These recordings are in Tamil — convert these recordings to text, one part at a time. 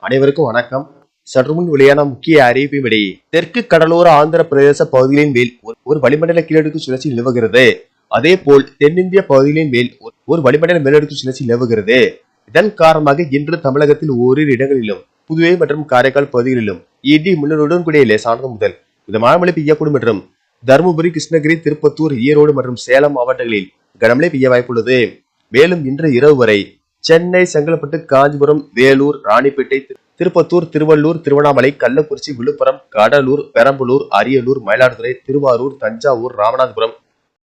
அனைவருக்கும் வணக்கம். சற்று முன் வெளியான முக்கிய அறிவிப்பின்படி தெற்கு கடலோர ஆந்திர பிரதேச பகுதிகளின் மேல் ஒரு- வளிமண்டல கீழடுக்கு சுழற்சி நிலவுகிறது. அதே போல் தென்னிந்திய பகுதிகளின் மேல் ஒரு- ஒரு வளிமண்டல மேலடுக்கு சுழற்சி நிலவுகிறது. இதன் காரணமாக இன்று தமிழகத்தில் ஓரிரு இடங்களிலும் புதுவை மற்றும் காரைக்கால் பகுதிகளிலும் இடி மின்னலுடன் கூடிய லேசானது முதல் மிதமான மழை பெய்யக்கூடும் என்றும் தருமபுரி கிருஷ்ணகிரி திருப்பத்தூர் ஈரோடு மற்றும் சேலம் மாவட்டங்களில் கனமழை பெய்ய வாய்ப்புள்ளது. மேலும் இன்று இரவு வரை சென்னை செங்கல்பட்டு காஞ்சிபுரம் வேலூர் ராணிப்பேட்டை திருப்பத்தூர் திருவள்ளூர் திருவண்ணாமலை கள்ளக்குறிச்சி விழுப்புரம் கடலூர் பெரம்பலூர் அரியலூர் மயிலாடுதுறை திருவாரூர் தஞ்சாவூர் ராமநாதபுரம்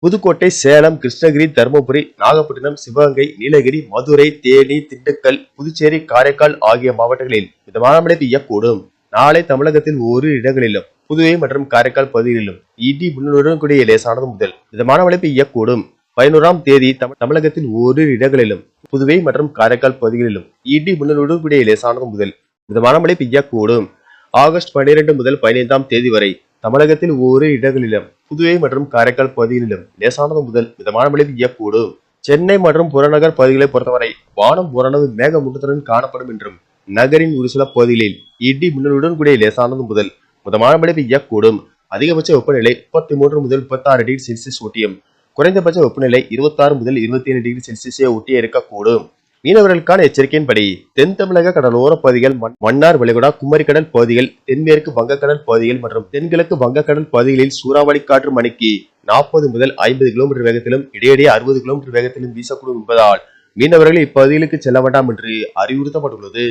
புதுக்கோட்டை சேலம் கிருஷ்ணகிரி தருமபுரி நாகப்பட்டினம் சிவகங்கை நீலகிரி மதுரை தேனி திண்டுக்கல் புதுச்சேரி காரைக்கால் ஆகிய மாவட்டங்களில் மிதமான மழை பெய்யக்கூடும். நாளை தமிழகத்தில் ஒரு இடங்களிலும் புதுவை மற்றும் காரைக்கால் பகுதிகளிலும் இடி முன்னுடன் கூடிய லேசானது முதல் மிதமான மழை பெய்யக்கூடும். பதினோராம் தேதி தமிழ்- தமிழகத்தில் ஓரிரு இடங்களிலும் புதுவை மற்றும் காரைக்கால் பகுதிகளிலும் இடி மின்னலுடன் கூடிய லேசானது முதல் மிதமான மழை பெய்யக்கூடும் ஆகஸ்ட் பன்னிரண்டு முதல் பதினைந்தாம் தேதி வரை தமிழகத்தில் ஒரு இடங்களிலும் புதுவை மற்றும் காரைக்கால் பகுதிகளிலும் லேசானது முதல் மிதமான மழை பெய்யக்கூடும் சென்னை மற்றும் புறநகர் பகுதிகளை பொறுத்தவரை வானம் ஓரளவு மேகமூட்டத்துடன் காணப்படும் என்றும் நகரின் ஒரு சில பகுதிகளில் இடி மின்னலுடன் கூடிய லேசானது முதல் மிதமான மழை பெய்யக்கூடும் அதிகபட்ச வெப்பநிலை முப்பத்தி மூன்று முதல் முப்பத்தாறு டிகிரி செல்சியஸ் ஒட்டியும் குறைந்தபட்ச வெப்பநிலை இருபத்தாறு முதல் இருபத்தி ஏழு டிகிரி செல்சியஸை ஒட்டி இருக்கக்கூடும். மீனவர்களுக்கான எச்சரிக்கையின்படி தென் தமிழக கடலோர பகுதிகள் மன்னார் வளைகுடா குமரிக்கடல் பகுதிகள் தென்மேற்கு வங்கக்கடல் பகுதிகள் மற்றும் தென்கிழக்கு வங்கக்கடல் பகுதிகளில் சூறாவளி காற்று மணிக்கு நாற்பது முதல் ஐம்பது கிலோமீட்டர் வேகத்திலும் இடையிடையே அறுபது கிலோமீட்டர் வேகத்திலும் வீசக்கூடும் என்பதால் மீனவர்கள் இப்பகுதிகளுக்கு செல்ல வேண்டாம் என்று அறிவுறுத்தப்பட்டுள்ளது.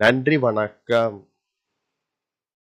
நன்றி வணக்கம்.